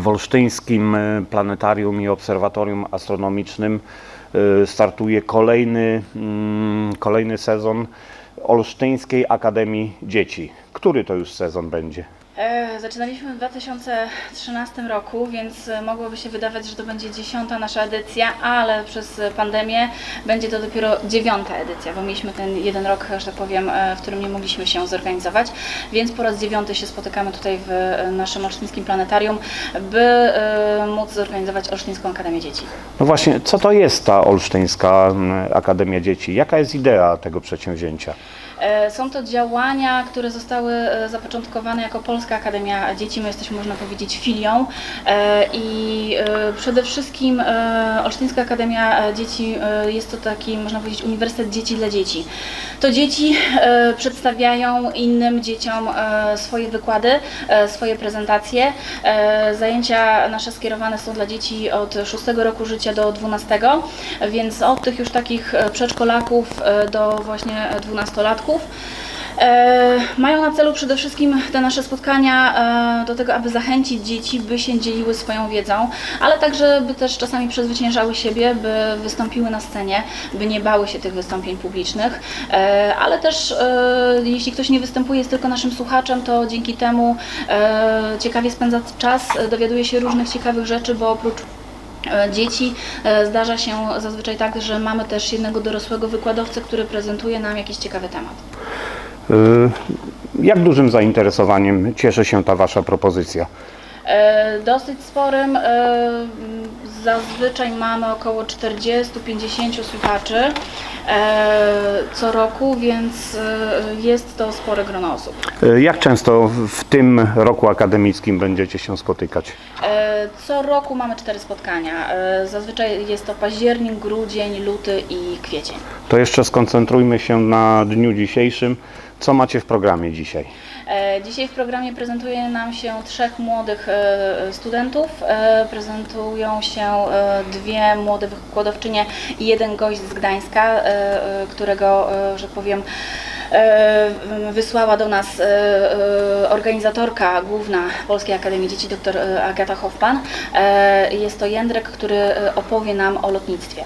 w Olsztyńskim e, Planetarium i Obserwatorium Astronomicznym e, startuje kolejny, mm, kolejny sezon Olsztyńskiej Akademii Dzieci. Który to już sezon będzie? E, Zaczynaliśmy w 2013 roku, więc e, mogłoby się wydawać, że to będzie dziesiąta nasza edycja, ale przez pandemię będzie to dopiero dziewiąta edycja, bo mieliśmy ten jeden rok, że tak powiem, e, w którym nie mogliśmy się zorganizować, więc po raz dziewiąty się spotykamy tutaj w naszym Olsztyńskim Planetarium, by móc zorganizować Olsztyńską Akademię Dzieci. No właśnie, co to jest ta Olsztyńska mm, Akademia Dzieci? Jaka jest idea tego przedsięwzięcia? E, są to działania, które zostały e, zapoczątkowane jako Polska Akademia Dzieci. My jesteśmy, można powiedzieć, filią e, i przede wszystkim Olsztyńska Akademia Dzieci jest to taki, można powiedzieć, uniwersytet dzieci dla dzieci. To dzieci przedstawiają innym dzieciom swoje wykłady, swoje prezentacje. Zajęcia nasze skierowane są dla dzieci od 6 roku życia do 12, więc od tych już takich przedszkolaków do właśnie 12-latków uczestników. E, mają na celu przede wszystkim te nasze spotkania e, do tego, aby zachęcić dzieci, by się dzieliły swoją wiedzą, ale także by też czasami przezwyciężały siebie, by wystąpiły na scenie, by nie bały się tych wystąpień publicznych. E, ale też jeśli ktoś nie występuje, jest tylko naszym słuchaczem, to dzięki temu ciekawie spędza czas, dowiaduje się różnych ciekawych rzeczy, bo oprócz dzieci. E, Zdarza się zazwyczaj tak, że mamy też jednego dorosłego wykładowcę, który prezentuje nam jakiś ciekawy temat. Y, Jak dużym zainteresowaniem cieszy się ta Wasza propozycja? E, Dosyć sporym, e, zazwyczaj mamy około 40-50 słuchaczy e, co roku, więc jest to spore grono osób. Jak często w- tym roku akademickim będziecie się spotykać? Co roku mamy cztery spotkania. Zazwyczaj jest to październik, grudzień, luty i kwiecień. To jeszcze skoncentrujmy się na dniu dzisiejszym. Co macie w programie dzisiaj? E, Dzisiaj w programie prezentuje nam się trzech młodych e, studentów. E, Prezentują się dwie młode wykładowczynie i jeden gość z Gdańska, którego, że powiem, wysłała do nas organizatorka główna Polskiej Akademii Dzieci, dr Agata Hoffman. Jest to Jędrek, który opowie nam o lotnictwie.